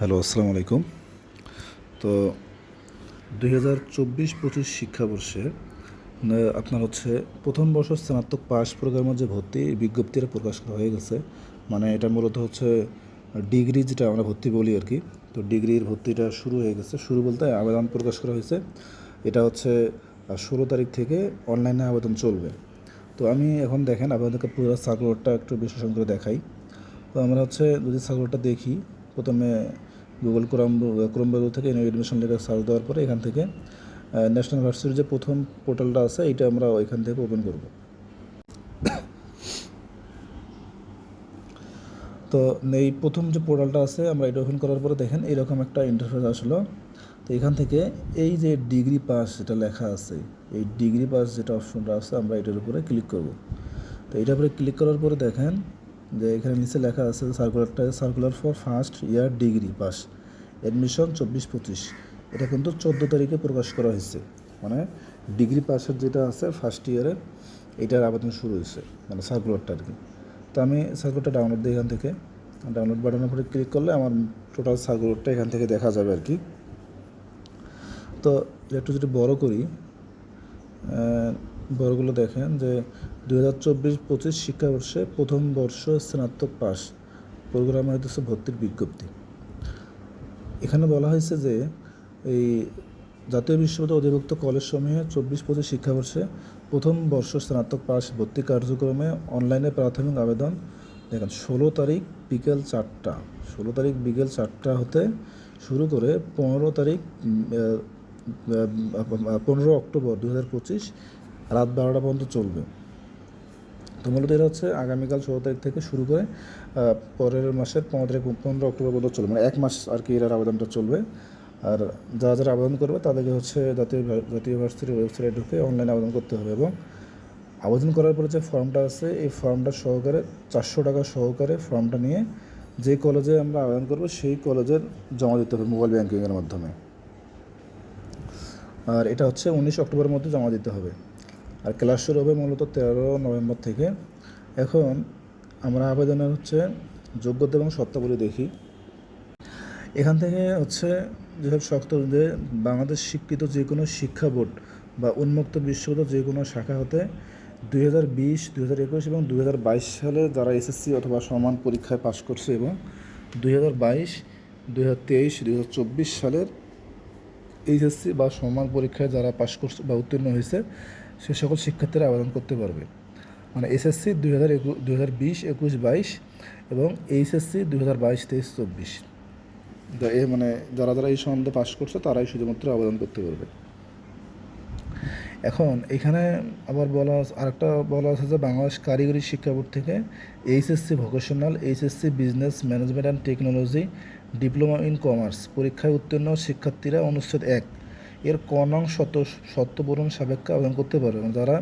Hello, আসসালামু আলাইকুম। তো দুই হাজার চব্বিশ পঁচিশ শিক্ষাবর্ষে আপনার হচ্ছে প্রথম বর্ষ স্নাতক পাস প্রোগ্রামের যে ভর্তি বিজ্ঞপ্তিটা প্রকাশ করা হয়ে গেছে। মানে এটা মূলত হচ্ছে ডিগ্রি যেটা আমরা ভর্তি বলি আর কি। তো ডিগ্রির ভর্তিটা শুরু হয়ে গেছে। শুরু বলতে আবেদন প্রকাশ করা হয়েছে। এটা হচ্ছে ষোলো তারিখ থেকে অনলাইনে আবেদন চলবে। তো আমি এখন দেখেন, আপনাদেরকে পুরো সার্কুলারটা একটু বিশ্লেষণ করে দেখাই। তো আমরা হচ্ছে যদি সার্কুলারটা দেখি, প্রথমে গুগল ক্রোম ক্রোম ব্রাউজার থেকে এডমিশন লেখা সার্চ দেওয়ার পরে এখান থেকে ন্যাশনাল ভার্সিটির যে প্রথম পোর্টালটা আছে এটা আমরা ওইখান থেকে ওপেন করব। তো এই প্রথম যে পোর্টালটা আছে, আমরা এটা ওপেন করার পরে দেখেন এরকম একটা ইন্টারফেস আসলো। তো এখান থেকে এই যে ডিগ্রি পাস যেটা লেখা আছে, এই ডিগ্রি পাস যেটা অপশনটা আছে, আমরা এটার উপরে ক্লিক করব। তো এটার উপরে ক্লিক করার পরে দেখেন যে এখানে নিচে লেখা আছে সার্কুলারটা circular for first year degree pass admission চব্বিশ পঁচিশ। এটা কিন্তু চোদ্দ তারিখে প্রকাশ করা হয়েছে। মানে ডিগ্রি পাসের যেটা আছে ফার্স্ট ইয়ারে এটার আবেদন শুরু হয়েছে মানে সার্কুলারটা আর কি। তো আমি সার্কুলারটা ডাউনলোড দিই এখান থেকে। ডাউনলোড বাটনের উপরে ক্লিক করলে আমার টোটাল সার্কুলারটা এখান থেকে দেখা যাবে আর কি। তো একটু যদি বড় করি বড়গুলো দেখেন যে দু হাজার চব্বিশ পঁচিশ শিক্ষাবর্ষে প্রথম বর্ষ স্নাতক পাস প্রোগ্রামে হইতেছে ভর্তির বিজ্ঞপ্তি। এখানে বলা হয়েছে যে এই জাতীয় বিশ্ববিদ্যালয় অধিভুক্ত কলেজ কলেজসমূহে চব্বিশ পঁচিশ শিক্ষাবর্ষে প্রথম বর্ষ স্নাতক পাস ভর্তি কার্যক্রমে অনলাইনে প্রাথমিক আবেদন। দেখেন, ষোলো তারিখ বিকেল চারটা। ষোলো তারিখ বিকেল চারটা হতে শুরু করে পনেরো তারিখ পনেরো অক্টোবর দু হাজার পঁচিশ রাত বারোটা পর্যন্ত চলবে। তো মূলত এটা হচ্ছে আগামীকাল ষোলো তারিখ থেকে শুরু করে পরের মাসের পনেরো তারিখ পনেরো অক্টোবর পর্যন্ত চলবে। মানে এক মাস আর কি এর আবেদনটা চলবে। আর যারা যারা আবেদন করবে তাদেরকে হচ্ছে জাতীয় জাতীয় ভার্সিটির ওয়েবসাইটে ঢুকে অনলাইনে আবেদন করতে হবে এবং আবেদন করার পরে যে ফর্মটা আছে, এই ফর্মটা সহকারে, চারশো টাকা সহকারে ফর্মটা নিয়ে যে কলেজে আমরা আবেদন করব, সেই কলেজের জমা দিতে হবে মোবাইল ব্যাঙ্কিংয়ের মাধ্যমে। আর এটা হচ্ছে উনিশ অক্টোবরের মধ্যে জমা দিতে হবে। আর ক্লাস শুরু হবে মূলত তেরো নভেম্বর থেকে। এখন আমরা আবেদনের হচ্ছে যোগ্যতা এবং শর্তাবলী দেখি। এখান থেকে হচ্ছে যেসব শক্ত যে বাংলাদেশ স্বীকৃত যে কোনো শিক্ষা বোর্ড বা উন্মুক্ত বিশ্ববিদ্যালয় যে কোনো শাখা হতে দুই হাজার বিশ, দুই হাজার একুশ এবং দুই হাজার বাইশ সালে যারা এসএসসি অথবা সমান পরীক্ষায় পাশ করছে এবং দুই হাজার বাইশ, দুই হাজার তেইশ, দুই হাজার চব্বিশ সালের এইচএসসি বা সমান পরীক্ষায় যারা পাশ করছে বা উত্তীর্ণ হয়েছে সে সকল শিক্ষার্থীরা আবেদন করতে পারবে। মানে এসএসসি দুই হাজার একুশ, দুই হাজার বিশ, একুশ বাইশ এবং এইচএসসি দুই হাজার বাইশ, তেইশ চব্বিশ। এ মানে যারা যারা এই সম্বন্ধে পাশ করছে, তারাই শুধুমাত্র আবেদন করতে পারবে। এখন এখানে আবার বলা আরেকটা বলা আছে যে বাংলাদেশ কারিগরি শিক্ষা বোর্ড থেকে HSC vocational HSC business management and technology diploma in commerce পরীক্ষায় উত্তীর্ণ শিক্ষার্থীরা অনুচ্ছেদ এক। এর ক নং শত সত্য পূরণ সাপেক্ষে আবেদন করতে পারবে এবং যারা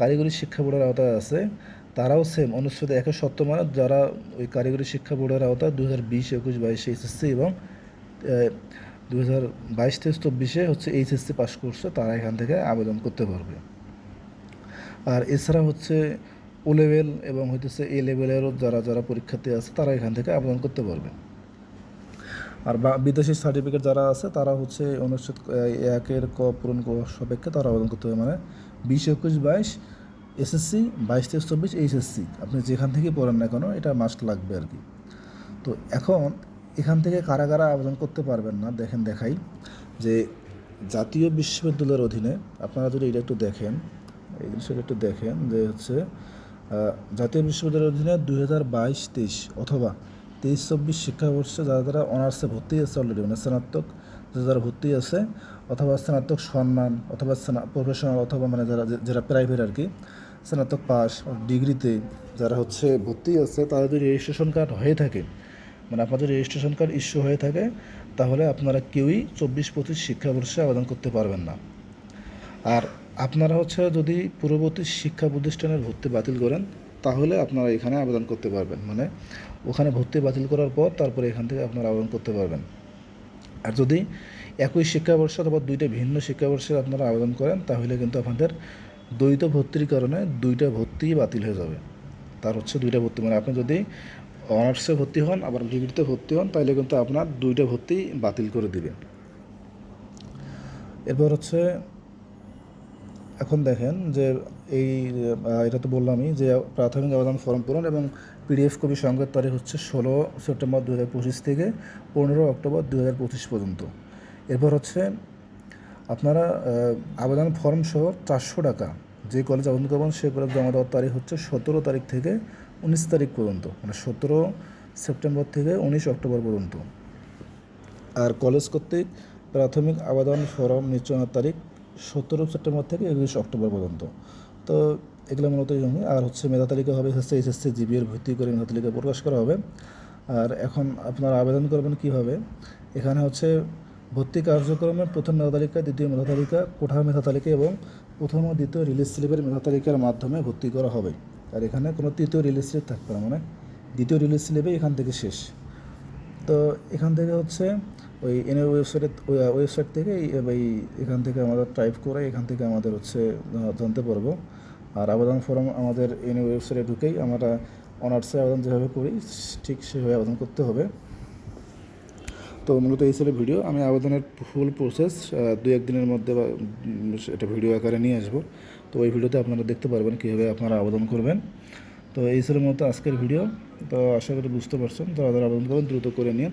কারিগরি শিক্ষা বোর্ডের আওতায় আছে, তারাও সেম অনুচ্ছেদ একের সত্য মানে যারা ওই কারিগরি শিক্ষা বোর্ডের আওতায় দু হাজার বিশ, একুশ, বাইশে এইচএসসি এবং দু হাজার বাইশ, তেইশ, চব্বিশে হচ্ছে এইচএসসি পাস করছে, তারা এখান থেকে আবেদন করতে পারবে। আর এছাড়া হচ্ছে ও লেভেল এবং হইতেছে এ লেভেলেরও যারা যারা পরীক্ষার্থী আছে, তারা এখান থেকে আবেদন করতে পারবে। আর বিদেশি সার্টিফিকেট যারা আছে, তারা হচ্ছে অনুচ্ছেদ একের ক পূরণ সাপেক্ষে তারা আবেদন করতে হবে। মানে বিশ, একুশ, বাইশ এসএসসি বাইশ, তেইশ, চব্বিশ এইচএসসি আপনি যেখান থেকে পড়েন না কেন, এটা মাস্ট লাগবে আর কি। তো এখন এখান থেকে কারা কারা আবেদন করতে পারবেন না, দেখেন, দেখাই। যে জাতীয় বিশ্ববিদ্যালয়ের অধীনে আপনারা যদি এটা একটু দেখেন, এই জিনিসটা একটু দেখেন যে হচ্ছে জাতীয় বিশ্ববিদ্যালয়ের অধীনে দুই হাজার বাইশ, তেইশ অথবা তেইশ চব্বিশ শিক্ষাবর্ষে যারা যারা অনার্সে ভর্তি আছে অলরেডি মানে স্নাতক, যারা যারা ভর্তি আছে অথবা স্নাতক সম্মান, অথবা প্রফেশনাল অথবা মানে যারা যারা প্রাইভেট আর কি, স্নাতক পাস ডিগ্রিতে যারা হচ্ছে ভর্তি আছে তারা যদি রেজিস্ট্রেশন কার্ড হয়ে থাকে মানে আপনাদের রেজিস্ট্রেশন কার্ড ইস্যু হয়ে থাকে, তাহলে আপনারা কেউই চব্বিশ, পঁচিশ শিক্ষাবর্ষে আবেদন করতে পারবেন না। আর আপনারা হচ্ছে যদি পূর্ববর্তী শিক্ষা প্রতিষ্ঠানের ভর্তি বাতিল করেন তাহলে আপনারা এখানে আবেদন করতে পারবেন। মানে ওখানে ভর্তি বাতিল করার পর তারপরে এখান থেকে আপনারা আবেদন করতে পারবেন। আর যদি একই শিক্ষাবর্ষ অথবা দুইটা ভিন্ন শিক্ষাবর্ষে আপনারা আবেদন করেন, তাহলে কিন্তু আপনাদের দ্বৈত ভর্তির কারণে দুইটা ভর্তি বাতিল হয়ে যাবে। তার হচ্ছে দুইটা ভর্তি। মানে আপনি যদি অনার্সে ভর্তি হন, আবার ডিগ্রিতে ভর্তি হন তাহলে কিন্তু আপনার দুইটা ভর্তি বাতিল করে দিবে। এরপর হচ্ছে এখন দেখেন যে এই এটা তো বললামই যে প্রাথমিক আবেদন ফর্ম পূরণ এবং পিডিএফ কপি সংগ্রহের তারিখ হচ্ছে ষোলো সেপ্টেম্বর দু হাজার পঁচিশ থেকে পনেরো অক্টোবর দু হাজার পঁচিশ পর্যন্ত। এরপর হচ্ছে আপনারা আবেদন ফর্ম সহ চারশো টাকা যে কলেজে আবেদন করবেন, সে কলেজ জমা দেওয়ার তারিখ হচ্ছে সতেরো তারিখ থেকে উনিশ তারিখ পর্যন্ত মানে সতেরো সেপ্টেম্বর থেকে উনিশ অক্টোবর পর্যন্ত। আর কলেজ কর্তৃক প্রাথমিক আবেদন ফর্ম নিশ্চয়তার তারিখ সতেরো সেপ্টেম্বর থেকে একুশ অক্টোবর পর্যন্ত। তো এগুলো মূলত। আর হচ্ছে মেধা তালিকা হবে হচ্ছে এইচএসসি জিবিএর ভিত্তি করে মেধা তালিকা প্রকাশ করা হবে। আর এখন আপনারা আবেদন করবেন কীভাবে? এখানে হচ্ছে ভর্তি কার্যক্রমে প্রথম মেধা তালিকা, দ্বিতীয় মেধা তালিকা কোঠা মেধা তালিকা এবং প্রথম ও দ্বিতীয় রিলিজ স্লিপের মেধা তালিকার মাধ্যমে ভর্তি করা হবে। আর এখানে কোনো তৃতীয় রিলিজ স্লিপ থাকবে না মানে দ্বিতীয় রিলিজ স্লিপে এখান থেকে শেষ। তো এখান থেকে হচ্ছে ওই এনএ ওয়েবসাইটে ওয়েবসাইট থেকে এই এখান থেকে আমাদের টাইপ করে এখান থেকে আমাদের হচ্ছে জানতে পারব। আর আবেদন ফর্ম আমাদের এনএ ওয়েবসাইটে ঢুকেই আমরা অনার্সে আবেদন যেভাবে করি, ঠিক সেভাবে আবেদন করতে হবে। তো মূলত এই ছিল ভিডিও আমি আবেদনের ফুল প্রসেস দু একদিনের মধ্যে এটা ভিডিও আকারে নিয়ে আসব। তো ওই ভিডিওতে আপনারা দেখতে পারবেন কীভাবে আপনারা আবেদন করবেন। তো এই ছিল মূলত আজকের ভিডিও তো আশা করি বুঝতে পারছেন। তো আবেদন করবেন, দ্রুত করে নিন